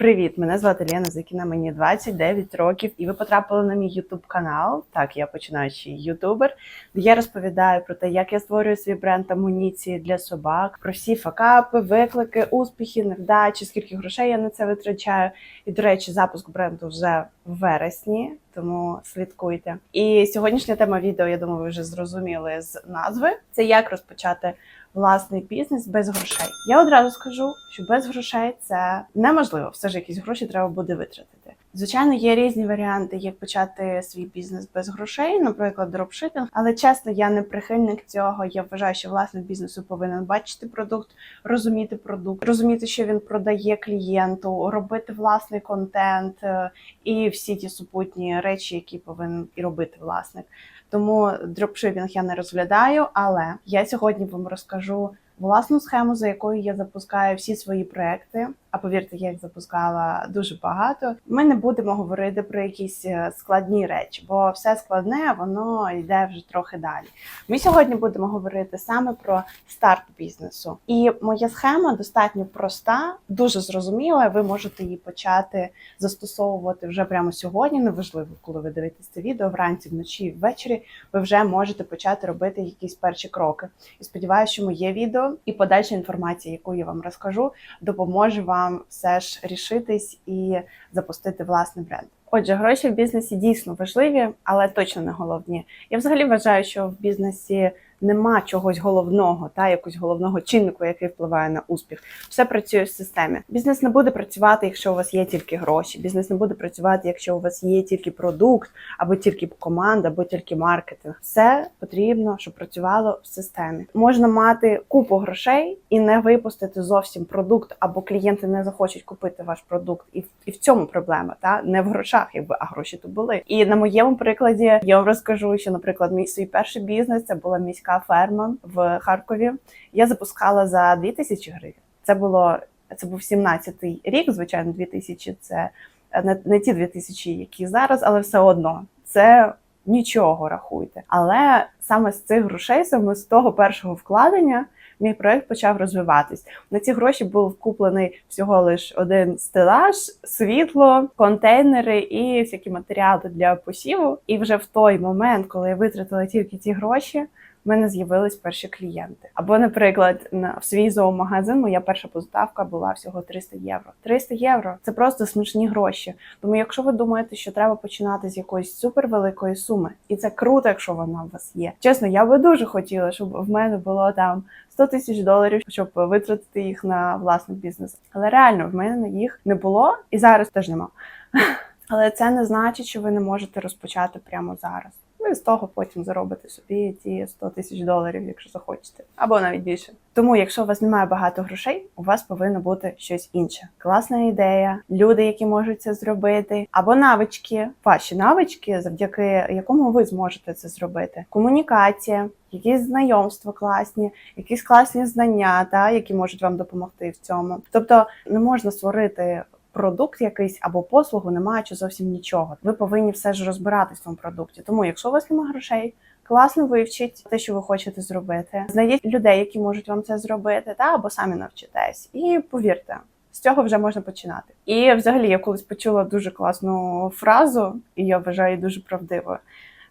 Привіт, мене звати Лена Закіна, мені 29 років, і ви потрапили на мій YouTube канал. Так, я починаючий ютубер, де я розповідаю про те, як я створюю свій бренд амуніції для собак, про всі факапи, виклики, успіхи, невдачі, скільки грошей я на це витрачаю. І, до речі, запуск бренду вже в вересні, тому слідкуйте. І сьогоднішня тема відео, я думаю, ви вже зрозуміли з назви. Це як розпочати власний бізнес без грошей. Я одразу скажу, що без грошей це неможливо. Все ж якісь гроші треба буде витратити. Звичайно, є різні варіанти, як почати свій бізнес без грошей, наприклад, дропшипінг. Але чесно, я не прихильник цього. Я вважаю, що власник бізнесу повинен бачити продукт, розуміти продукт, розуміти, що він продає клієнту, робити власний контент е, і всі ті супутні речі, які повинен і робити власник. Тому дропшипінг я не розглядаю, але я сьогодні вам розкажу власну схему, за якою я запускаю всі свої проекти. А повірте, я їх запускала дуже багато. Ми не будемо говорити про якісь е, складні речі, бо все складне, воно йде вже трохи далі. Ми сьогодні будемо говорити саме про старт бізнесу. І моя схема достатньо проста, дуже зрозуміла. Ви можете її почати застосовувати вже прямо сьогодні. Неважливо, коли ви дивитесь це відео вранці, вночі, ввечері. Ви вже можете почати робити якісь перші кроки. І сподіваюся, що моє відео і подальша інформація, яку я вам розкажу, допоможе вам все ж рішитись і запустити власний бренд. Отже, гроші в бізнесі дійсно важливі, але точно не головні. Я взагалі вважаю, що в бізнесі нема чогось головного, та якогось головного чиннику, який впливає на успіх. Все працює в системі. Бізнес не буде працювати, якщо у вас є тільки гроші. Бізнес не буде працювати, якщо у вас є тільки продукт, або тільки команда, або тільки маркетинг. Все потрібно, щоб працювало в системі. Можна мати купу грошей і не випустити зовсім продукт, або клієнти не захочуть купити ваш продукт, і в, і в цьому проблема, та не в грошах, якби а гроші то були. І на моєму прикладі я вам розкажу, що, наприклад, мій свій перший бізнес це була міська ферма в Харкові. Я запускала за 2000 гривень. Це було це був 17-й рік. Звичайно, 2000 – це не, не ті 2000, які зараз, але все одно це нічого рахуйте. Але саме з цих грошей, саме з того першого вкладення. Мій проект почав розвиватись. На ці гроші був куплений всього лиш один стелаж, світло, контейнери і всякі матеріали для посіву. І вже в той момент, коли я витратила тільки ці гроші, в мене з'явились перші клієнти. Або, наприклад, на в свій зоомагазин моя перша поставка була всього 300 євро. 300 євро це просто смішні гроші. Тому, якщо ви думаєте, що треба починати з якоїсь супервеликої суми, і це круто, якщо вона у вас є. Чесно, я би дуже хотіла, щоб в мене було там 100 тисяч доларів, щоб витратити їх на власний бізнес. Але реально в мене їх не було і зараз теж нема. Але це не значить, що ви не можете розпочати прямо зараз. Ви з того потім заробите собі ті 100 тисяч доларів, якщо захочете, або навіть більше. Тому, якщо у вас немає багато грошей, у вас повинно бути щось інше. Класна ідея, люди, які можуть це зробити, або навички, ваші навички, завдяки якому ви зможете це зробити. Комунікація, якісь знайомства класні, якісь класні знання, та які можуть вам допомогти в цьому. Тобто не можна створити продукт якийсь або послугу, не маючи зовсім нічого. Ви повинні все ж розбиратись в цьому продукті. Тому, якщо у вас немає грошей, класно вивчіть те, що ви хочете зробити. Знайдіть людей, які можуть вам це зробити, та або самі навчитесь. І повірте. З цього вже можна починати. І взагалі я колись почула дуже класну фразу, і я вважаю дуже правдивою.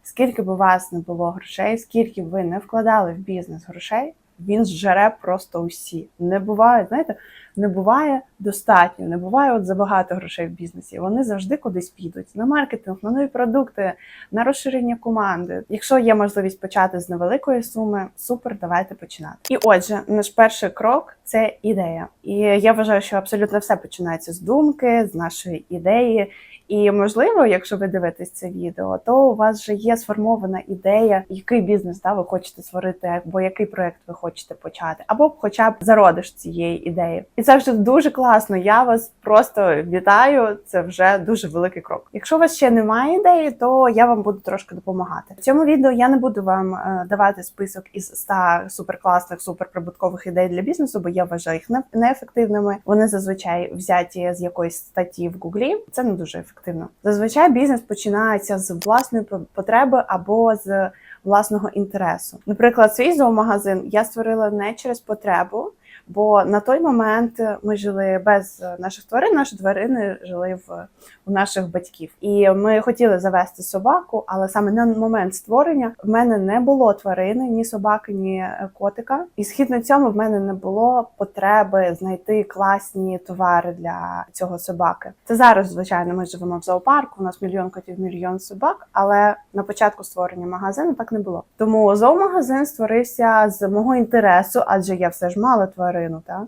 Скільки б у вас не було грошей, скільки б ви не вкладали в бізнес грошей, він зжере просто усі. Не буває, знаєте, не буває достатньо, не буває от забагато грошей в бізнесі. Вони завжди кудись підуть на маркетинг, на нові продукти, на розширення команди. Якщо є можливість почати з невеликої суми, супер, давайте починати. І отже, наш перший крок це ідея. І я вважаю, що абсолютно все починається з думки, з нашої ідеї. І можливо, якщо ви дивитесь це відео, то у вас вже є сформована ідея, який бізнес да, ви хочете створити, або який проект ви хочете почати, або хоча б зародиш цієї ідеї. І це вже дуже класно. Я вас просто вітаю. Це вже дуже великий крок. Якщо у вас ще немає ідеї, то я вам буду трошки допомагати. В цьому відео я не буду вам е, давати список із 100 суперкласних, суперприбуткових ідей для бізнесу, бо я вважаю їх неефективними. Вони зазвичай взяті з якоїсь статті в Гуглі. Це не дуже ефективно. Зазвичай бізнес починається з власної потреби або з власного інтересу. Наприклад, свій зоомагазин я створила не через потребу. Бо на той момент ми жили без наших тварин, наші тварини жили в у наших батьків, і ми хотіли завести собаку, але саме на момент створення в мене не було тварини, ні собаки, ні е, котика. І схід на цьому в мене не було потреби знайти класні товари для цього собаки. Це зараз, звичайно, ми живемо в зоопарку. У нас мільйон котів, мільйон собак. Але на початку створення магазину так не було. Тому зоомагазин створився з мого інтересу, адже я все ж мала тварину. Та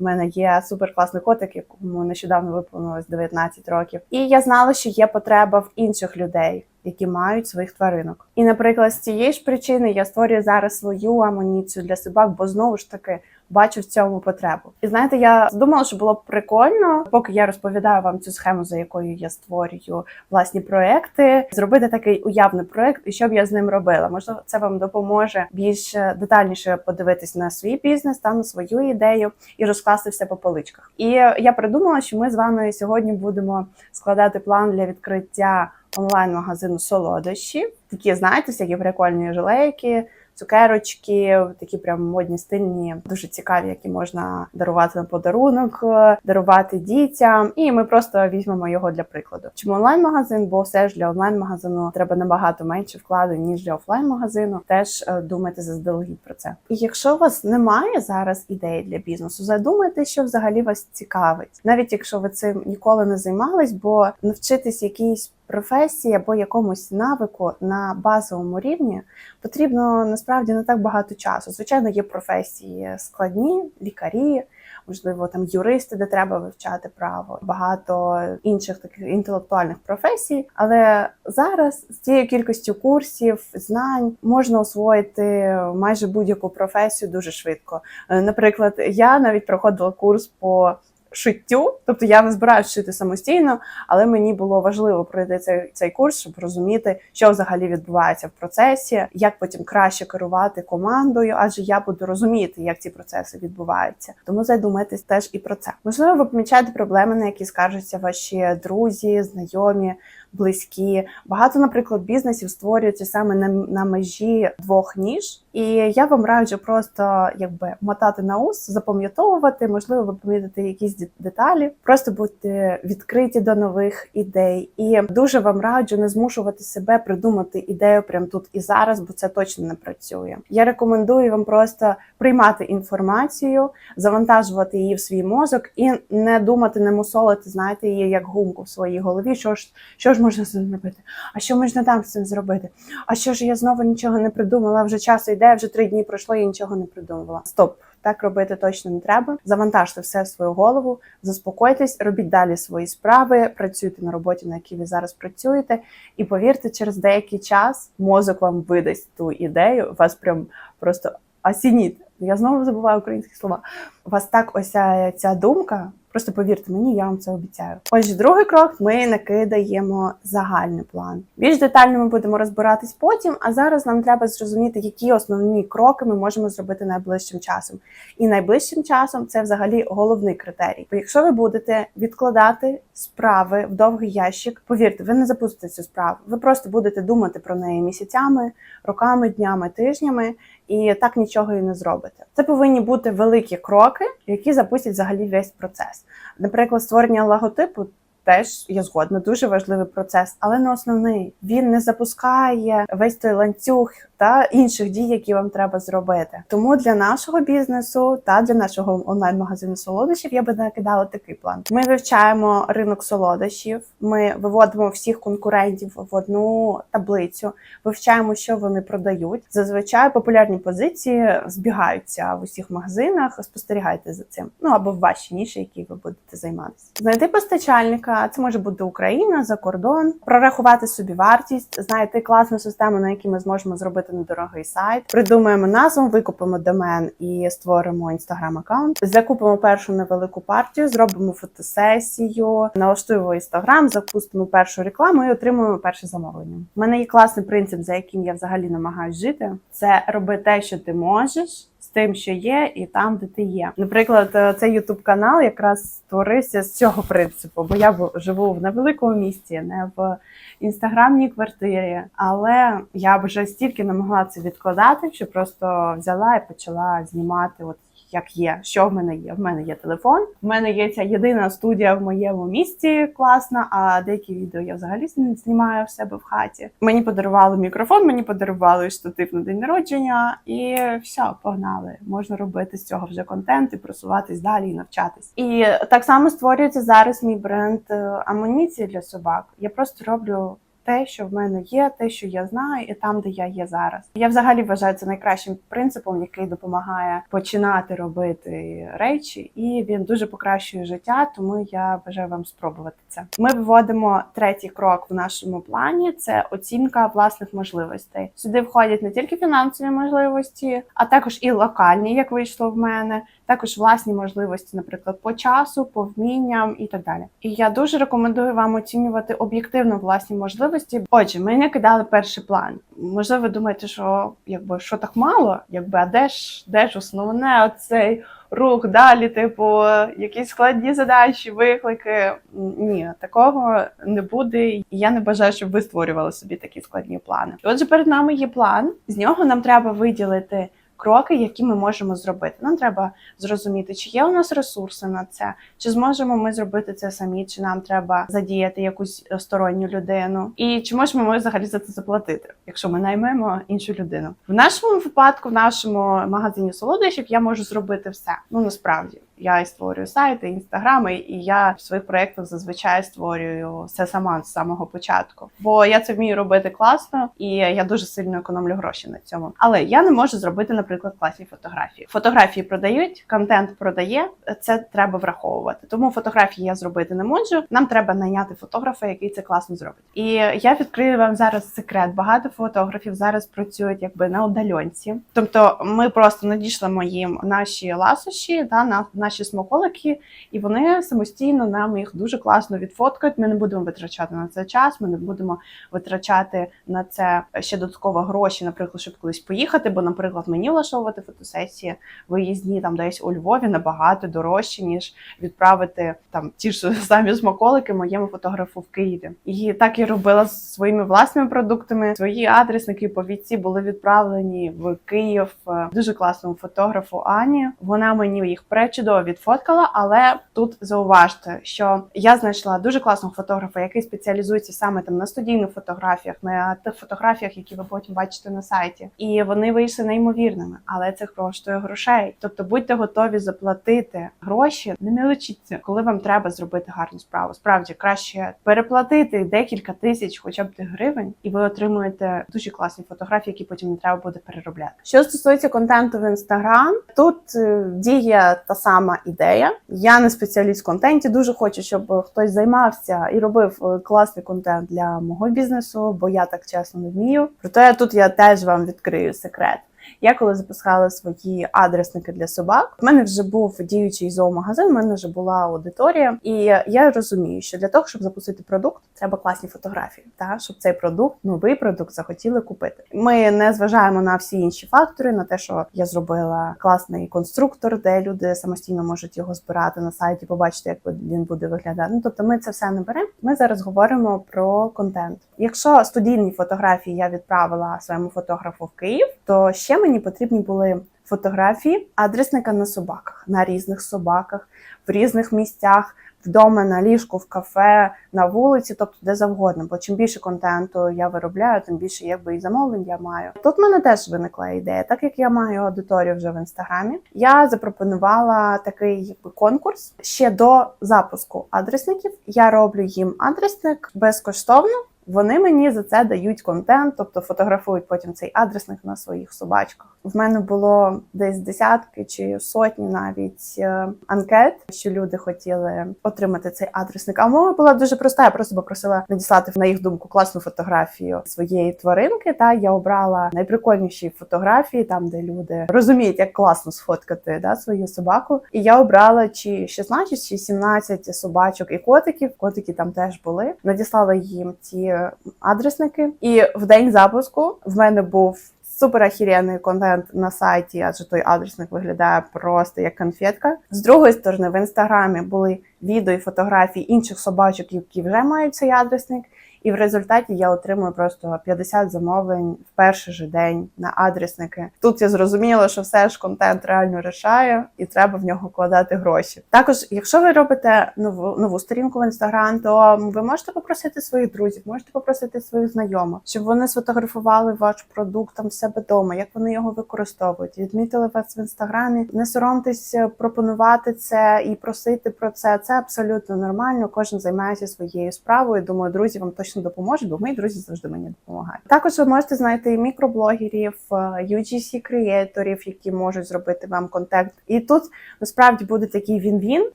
у мене є суперкласний котик, якому нещодавно виповнилось 19 років. І я знала, що є потреба в інших людей, які мають своїх тваринок. І, наприклад, з цієї ж причини я створюю зараз свою амуніцію для собак, бо знову ж таки. Бачу в цьому потребу, і знаєте, я думала, що було б прикольно, поки я розповідаю вам цю схему, за якою я створюю власні проекти, зробити такий уявний проект, і що б я з ним робила. Можливо, це вам допоможе більш детальніше подивитись на свій бізнес, та на свою ідею і розкласти все по поличках. І я придумала, що ми з вами сьогодні будемо складати план для відкриття онлайн-магазину солодощів. Такі знаєте, всякі прикольні жилейки цукерочки, такі прям модні, стильні, дуже цікаві, які можна дарувати на подарунок, дарувати дітям. І ми просто візьмемо його для прикладу. Чому онлайн-магазин? Бо все ж для онлайн-магазину треба набагато менше вкладу ніж для офлайн-магазину. Теж е, думайте заздалегідь про це. І якщо у вас немає зараз ідеї для бізнесу, задумайте, що взагалі вас цікавить, навіть якщо ви цим ніколи не займались, бо навчитись якійсь професії або якомусь навику на базовому рівні потрібно насправді не так багато часу. Звичайно, є професії складні, лікарі. Можливо, там юристи, де треба вивчати право, багато інших таких інтелектуальних професій. Але зараз з цією кількістю курсів, знань можна освоїти майже будь-яку професію дуже швидко. Е, Наприклад, я навіть проходила курс по шиттю, тобто я не збираюся шити самостійно, але мені було важливо пройти цей цей курс, щоб розуміти, що взагалі відбувається в процесі, як потім краще керувати командою, адже я буду розуміти, як ці процеси відбуваються. Тому задумайтесь теж і про це. Можливо, ви помічаєте проблеми, на які скаржаться ваші друзі, знайомі. Близькі багато, наприклад, бізнесів створюються саме на на межі двох ніж, і я вам раджу просто якби мотати на ус, запам'ятовувати. Можливо, ви помітите якісь деталі, просто бути відкриті до нових ідей. І дуже вам раджу не змушувати себе придумати ідею прямо тут і зараз, бо це точно не працює. Я рекомендую вам просто приймати інформацію, завантажувати її в свій мозок і не думати, не мусолити, знаєте, її як гумку в своїй голові. Що ж, що ж можна з цим зробити? А що можна там з цим зробити? А що ж я знову нічого не придумала? Вже часу йде, вже три дні пройшло, я нічого не придумала. Стоп. Так робити точно не треба. Завантажте все в свою голову, заспокойтесь, робіть далі свої справи, працюйте на роботі, на якій ви зараз працюєте, і повірте, через деякий час мозок вам видасть ту ідею. Вас прям просто осініть. Я знову забуваю українські слова. У вас так ось ця думка. Просто повірте мені, я вам це обіцяю. Отже, другий крок ми накидаємо загальний план. Більш детально ми будемо розбиратись потім. А зараз нам треба зрозуміти, які основні кроки ми можемо зробити найближчим часом. І найближчим часом це взагалі головний критерій. Бо якщо ви будете відкладати справи в довгий ящик, повірте, ви не запустите цю справу. Ви просто будете думати про неї місяцями, роками, днями, тижнями. І так нічого і не зробите. Це повинні бути великі кроки, які запустять взагалі весь процес. Наприклад, створення логотипу теж є згодна, дуже важливий процес, але не основний. Він не запускає весь той ланцюг та інших дій, які вам треба зробити. Тому для нашого бізнесу та для нашого онлайн-магазину солодощів я би накидала такий план. Ми вивчаємо ринок солодощів, ми виводимо всіх конкурентів в одну таблицю, вивчаємо, що вони продають. Зазвичай популярні позиції збігаються в усіх магазинах. Спостерігайте за цим. Ну або в вашій ніші, які ви будете займатися. Знайти постачальника, це може бути Україна за кордон, прорахувати собі вартість, знайти класну систему, на якій ми зможемо зробити недорогий сайт. Придумаємо назву, викупимо домен і створимо інстаграм-аккаунт. Закупимо першу невелику партію, зробимо фотосесію, налаштуємо інстаграм, запустимо першу рекламу і отримуємо перше замовлення. У мене є класний принцип, за яким я взагалі намагаюсь жити. Це роби те, що ти можеш. Тим, що є, і там, де ти є. Наприклад, цей ютуб канал якраз створився з цього принципу, бо я живу в невеликому місті, не в інстаграмній квартирі, але я вже стільки не могла це відкладати, що просто взяла і почала знімати от як є. Що в мене є? В мене є телефон, в мене є ця єдина студія в моєму місті класна. А деякі відео я взагалі знімаю в себе в хаті. Мені подарували мікрофон, мені подарували штатив на день народження, і все, погнали. Можна робити з цього вже контент і просуватись далі і навчатись. І так само створюється зараз мій бренд е, амуніції для собак. Я просто роблю. Те, що в мене є, те, що я знаю, і там, де я є зараз. Я взагалі вважаю це найкращим принципом, який допомагає починати робити речі, і він дуже покращує життя. Тому я бажаю вам спробувати це. Ми виводимо третій крок в нашому плані: це оцінка власних можливостей. Сюди входять не тільки фінансові можливості, а також і локальні, як вийшло в мене, також власні можливості, наприклад, по часу, по вмінням і так далі. І я дуже рекомендую вам оцінювати об'єктивно власні можливості. Отже, ми не кидали перший план. Можливо, ви думаєте, що якби що так мало, якби а де ж де ж основне оцей рух далі, типу, якісь складні задачі, виклики. Ні, такого не буде. Я не бажаю, щоб ви створювали собі такі складні плани. Отже, перед нами є план. З нього нам треба виділити. Кроки, які ми можемо зробити. Нам треба зрозуміти, чи є у нас ресурси на це, чи зможемо ми зробити це самі, чи нам треба задіяти якусь е, сторонню людину, і чи можемо ми взагалі за це заплатити, якщо ми наймемо іншу людину. В нашому випадку, в нашому магазині солодощів, я можу зробити все. Ну насправді. Я і створюю сайти, інстаграми, і я в своїх проєктах зазвичай створюю все сама з самого початку. Бо я це вмію робити класно, і я дуже сильно економлю гроші на цьому. Але я не можу зробити, наприклад, класні фотографії. Фотографії продають, контент продає. Це треба враховувати. Тому фотографії я зробити не можу. Нам треба найняти фотографа, який це класно зробить. І я відкрию вам зараз секрет. Багато фотографів зараз працюють якби на удальонці. Тобто, ми просто надішлемо їм наші ласощі, да, на наші смаколики, і вони самостійно нам їх дуже класно відфоткають. Ми не будемо витрачати на це час. Ми не будемо витрачати на це ще додатково гроші, наприклад, щоб кудись поїхати. Бо, наприклад, мені влаштовувати фотосесії виїзні там десь у Львові набагато дорожче, ніж відправити там ті ж самі смаколики моєму фотографу в Києві. І так я робила з своїми власними продуктами. Свої адресники повідці були відправлені в Київ е, дуже класному фотографу Ані. Вона мені їх пречудово відфоткала, але тут зауважте, що я знайшла дуже класного фотографа, який спеціалізується саме там на студійних фотографіях, на тих фотографіях, які ви потім бачите на сайті. І вони вийшли неймовірними, але це коштує грошей. Тобто будьте готові заплатити гроші, не мелочіться, коли вам треба зробити гарну справу. Справді краще переплатити декілька тисяч, хоча б гривень, і ви отримуєте дуже класні фотографії, які потім не треба буде переробляти. Що стосується контенту в інстаграм, тут е, діє та сама ідея. Я не спеціаліст в контенті. Дуже хочу, щоб хтось займався і робив е, класний контент для мого бізнесу, бо я так чесно не вмію. Проте тут я теж вам відкрию секрет. Я коли запускала свої адресники для собак, в мене вже був діючий зоомагазин, в мене вже була аудиторія, і я розумію, що для того, щоб запустити продукт, треба класні фотографії, та щоб цей продукт, новий продукт, захотіли купити. Ми не зважаємо на всі інші фактори, на те, що я зробила класний конструктор, де люди самостійно можуть його збирати на сайті, побачити, як він буде виглядати. Ну тобто, ми це все не беремо. Ми зараз говоримо про контент. Якщо студійні фотографії я відправила своєму фотографу в Київ, то ще мені потрібні були фотографії адресника на собаках, на різних собаках, в різних місцях, вдома, на ліжку, в кафе, на вулиці, тобто де завгодно. Бо чим більше контенту я виробляю, тим більше якби і замовлень я маю. Тут в мене теж виникла ідея, так як я маю аудиторію вже в інстаграмі. Я запропонувала такий якби конкурс ще до запуску адресників. Я роблю їм адресник безкоштовно. Вони мені за це дають контент, тобто фотографують потім цей адресник на своїх собачках. В мене було десь десятки чи сотні навіть е, анкет, що люди хотіли отримати цей адресник. А мова була дуже проста. Я просто попросила надіслати на їх думку класну фотографію своєї тваринки. Та я обрала найприкольніші фотографії, там де люди розуміють, як класно сфоткати да, свою собаку. І я обрала чи 16, чи 17 собачок і котиків. Котики там теж були. Надіслала їм ці адресники. І в день запуску в мене був супер ахіренний контент на сайті, адже той адресник виглядає просто як конфетка. З другої сторони, в інстаграмі були відео і фотографії інших собачок, які вже мають цей адресник. І в результаті я отримую просто 50 замовлень в перший же день на адресники. Тут я зрозуміла, що все ж контент реально рішає, і треба в нього вкладати гроші. Також, якщо ви робите нову нову сторінку в інстаграм, то ви можете попросити своїх друзів, можете попросити своїх знайомих, щоб вони сфотографували ваш продукт там в себе вдома, як вони його використовують. Відмітили вас в інстаграмі. Не соромтесь пропонувати це і просити про це. Це абсолютно нормально. Кожен займається своєю справою. Думаю, друзі вам точно допоможуть, бо мої друзі завжди мені допомагають. Також ви можете знайти мікроблогерів, е, UGC креаторів, які можуть зробити вам контент. І тут насправді буде такий він-він.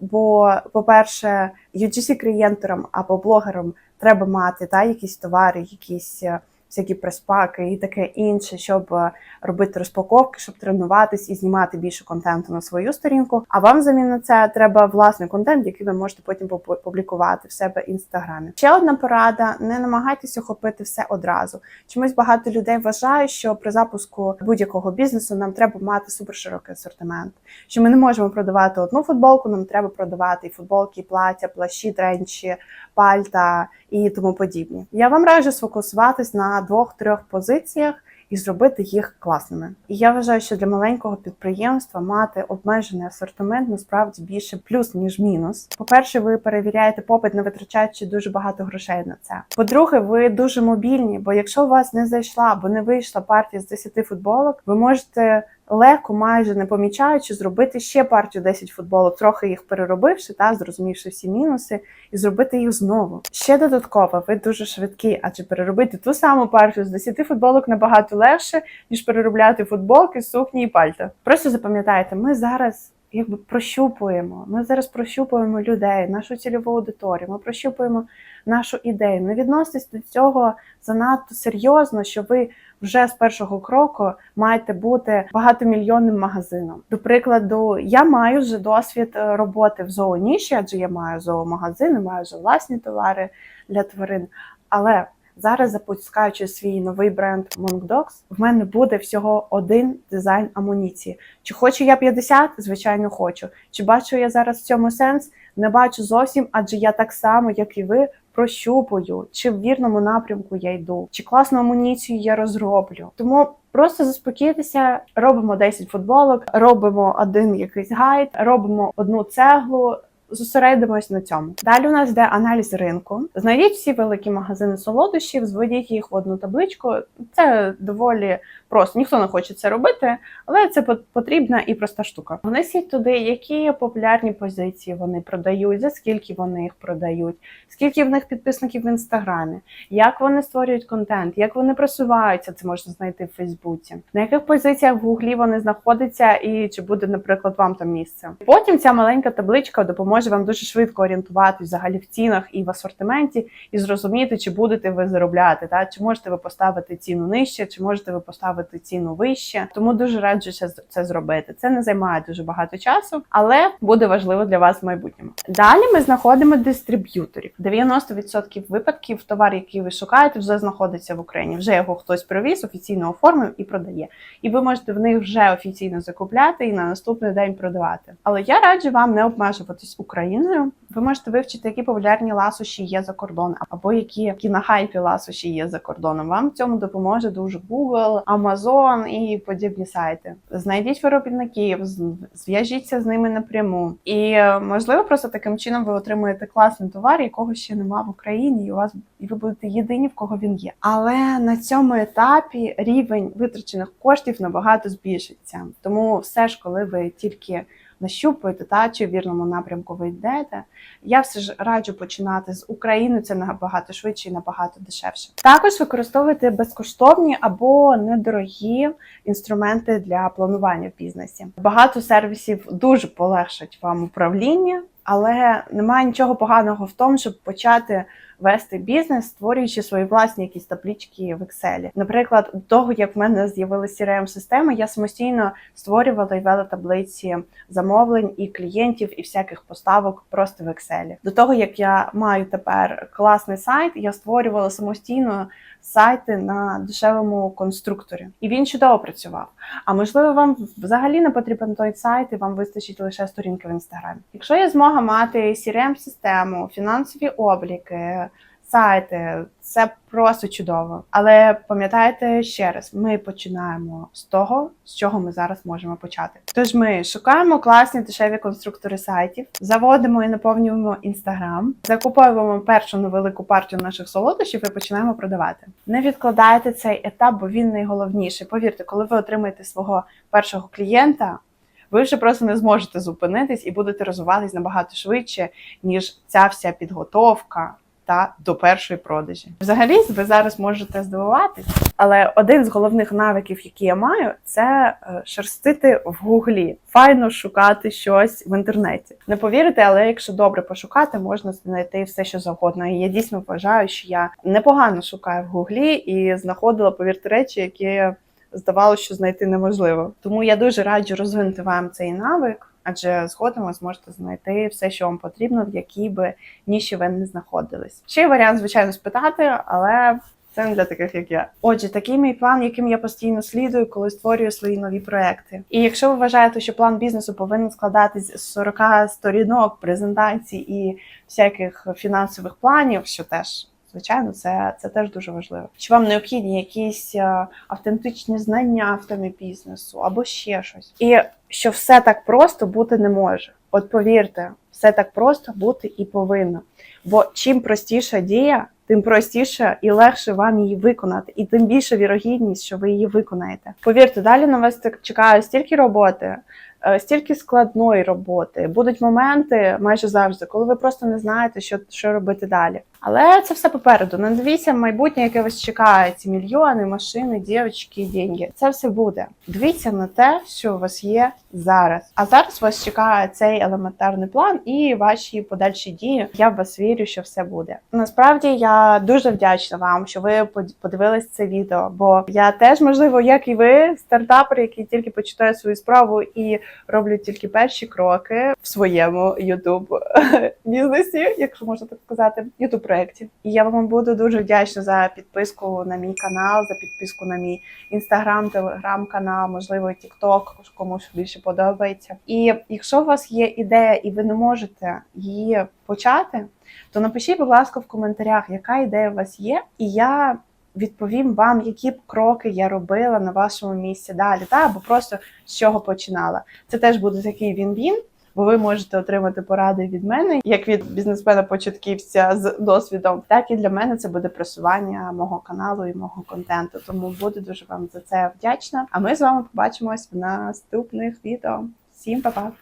Бо, по-перше, UGC креаторам або блогерам треба мати та якісь товари, якісь. Всякі приспаки і таке інше, щоб е, робити розпаковки, щоб тренуватись і знімати більше контенту на свою сторінку. А вам замін на це треба власний контент, який ви можете потім публікувати в себе в інстаграмі. Ще одна порада: не намагайтеся охопити все одразу. Чомусь багато людей вважають, що при запуску будь-якого бізнесу нам треба мати суперширокий асортимент. Що ми не можемо продавати одну футболку, нам треба продавати і футболки, і плаття, плащі, тренчі, пальта і тому подібні. Я вам раджу сфокусуватись на двох-трьох позиціях. І зробити їх класними. І я вважаю, що для маленького підприємства мати обмежений асортимент насправді більше плюс ніж мінус. По-перше, ви перевіряєте попит, не витрачаючи дуже багато грошей на це. По-друге, ви дуже мобільні, бо якщо у вас не зайшла або не вийшла партія з 10 футболок, ви можете легко, майже не помічаючи, зробити ще партію 10 футболок, трохи їх переробивши та зрозумівши всі мінуси, і зробити їх знову. Ще додатково, ви дуже швидкі, адже переробити ту саму партію з 10 футболок набагато легше, ніж переробляти футболки, сукні і пальта. Просто запам'ятайте, ми зараз. Якби прощупуємо. Ми зараз прощупуємо людей, нашу цільову аудиторію. Ми прощупуємо нашу ідею. Не відноситесь до цього занадто серйозно, що ви вже з першого кроку маєте бути багатомільйонним магазином. До прикладу, я маю вже досвід е, роботи в зооніші, адже я маю зоомагазини, маю вже власні товари для тварин. Але зараз, запускаючи свій новий бренд Monk в мене буде всього один дизайн амуніції. Чи хочу я 50? Звичайно, хочу. Чи бачу я зараз в цьому сенс? Не бачу зовсім, адже я так само, як і ви, прощупую, чи в вірному напрямку я йду, чи класну амуніцію я розроблю. Тому просто заспокійтеся, робимо 10 футболок, робимо один якийсь гайд, робимо одну цеглу. Зосередимось на цьому. Далі у нас йде аналіз ринку. Знайдіть всі великі магазини солодощів, зведіть їх в одну табличку. Це доволі просто. Ніхто не хоче це робити, але це потрібна і проста штука. Внесіть туди, які популярні позиції вони продають, за скільки вони їх продають, скільки в них підписників в інстаграмі, як вони створюють контент, як вони просуваються. Це можна знайти в Фейсбуці, на яких позиціях в гуглі вони знаходяться, і чи буде, наприклад, вам там місце. Потім ця маленька табличка допоможе вам дуже швидко орієнтуватись взагалі в цінах і в асортименті, і зрозуміти, чи будете ви заробляти, та чи можете ви поставити ціну нижче, чи можете ви поставити ціну вище. Тому дуже раджу це зробити. Це не займає дуже багато часу, але буде важливо для вас в майбутньому. Далі ми знаходимо дистриб'юторів. 90% випадків товар, який ви шукаєте, вже знаходиться в Україні. Вже його хтось привіз, офіційно оформив і продає. І ви можете в них вже офіційно закупляти і на наступний день продавати. Але я раджу вам не обмежуватись Україною. Ви можете вивчити, які популярні ласощі є за кордоном, або які, на хайпі ласощі є за кордоном. Вам в цьому допоможе дуже Google, Amazon і подібні сайти. Знайдіть виробників, зв'яжіться з ними напряму. І можливо, просто таким чином ви отримуєте класний товар, якого ще нема в Україні, і у вас і ви будете єдині, в кого він є. Але на цьому етапі рівень витрачених коштів набагато збільшиться. Тому все ж, коли ви тільки нащупуєте, та чи в вірному напрямку ви йдете, я все ж раджу починати з України. Це набагато швидше і набагато дешевше. Також використовуйте безкоштовні або недорогі інструменти для планування в бізнесі. Багато сервісів дуже полегшать вам управління, але немає нічого поганого в тому, щоб почати вести бізнес, створюючи свої власні якісь таблички в Excel. Наприклад, до того як в мене з'явилася crm система я самостійно створювала і вела таблиці замовлень і клієнтів, і всяких поставок просто в Excel. До того як я маю тепер класний сайт, я створювала самостійно сайти на дешевому конструкторі, і він чудово працював. А можливо, вам взагалі не потрібен той сайт, і вам вистачить лише сторінки в інстаграмі. Якщо є змога мати crm систему фінансові обліки, сайти. Це просто чудово. Але пам'ятайте ще раз, ми починаємо з того, з чого ми зараз можемо почати. Тож ми шукаємо класні дешеві конструктори сайтів, заводимо і наповнюємо інстаграм, закуповуємо першу невелику партію наших солодощів і починаємо продавати. Не відкладайте цей етап, бо він найголовніший. Повірте, коли ви отримаєте свого першого клієнта. Ви вже просто не зможете зупинитись і будете розвиватись набагато швидше, ніж ця вся підготовка та до першої продажі. Взагалі, ви зараз можете здивуватись, але один з головних навиків, які я маю, це е, шерстити в гуглі, файно шукати щось в інтернеті. Не повірите, але якщо добре пошукати, можна знайти все, що завгодно. І я дійсно вважаю, що я непогано шукаю в гуглі і знаходила, повірте, речі, які здавалося, що знайти неможливо. Тому я дуже раджу розвинути вам цей навик. Адже згодом ви зможете знайти все, що вам потрібно, в якій би ніші ви не знаходились. Ще варіант, звичайно, спитати, але це не для таких, як я. Отже, такий мій план, яким я постійно слідую, коли створюю свої нові проекти. І якщо ви вважаєте, що план бізнесу повинен складатись з 40 сторінок, презентацій і всяких фінансових планів, що теж. Звичайно, це, це теж дуже важливо. Чи вам необхідні якісь е, автентичні знання в темі бізнесу або ще щось? І що все так просто бути не може. От повірте, все так просто бути і повинно. Бо чим простіша дія, тим простіше і легше вам її виконати, і тим більша вірогідність, що ви її виконаєте. Повірте, далі на вас чекає стільки роботи, стільки складної роботи. Будуть моменти майже завжди, коли ви просто не знаєте, що, що робити далі. Але це все попереду. Не дивіться майбутнє, яке вас чекає. Ці мільйони, машини, дівчатки, деньги. Це все буде. Дивіться на те, що у вас є зараз. А зараз вас чекає цей елементарний план і ваші подальші дії. Я в вас вірю, що все буде. Насправді я дуже вдячна вам, що ви под- подивились це відео. Бо я теж, можливо, як і ви, стартапер, який тільки починає свою справу і роблю тільки перші кроки в своєму YouTube бізнесі, якщо можна так сказати, youtube проєкті. І я вам буду дуже вдячна за підписку на мій канал, за підписку на мій інстаграм, телеграм-канал, можливо, TikTok, комусь більше подобається. І якщо у вас є ідея і ви не можете її почати, то напишіть, будь ласка, в коментарях, яка ідея у вас є, і я. Відповім вам, які б кроки я робила на вашому місці далі, та або просто з чого починала. Це теж буде такий він-він, бо ви можете отримати поради від мене, як від бізнесмена-початківця з досвідом, так і для мене це буде просування мого каналу і мого контенту. Тому буду дуже вам за це вдячна. А ми з вами побачимось в наступних відео. Всім па-па!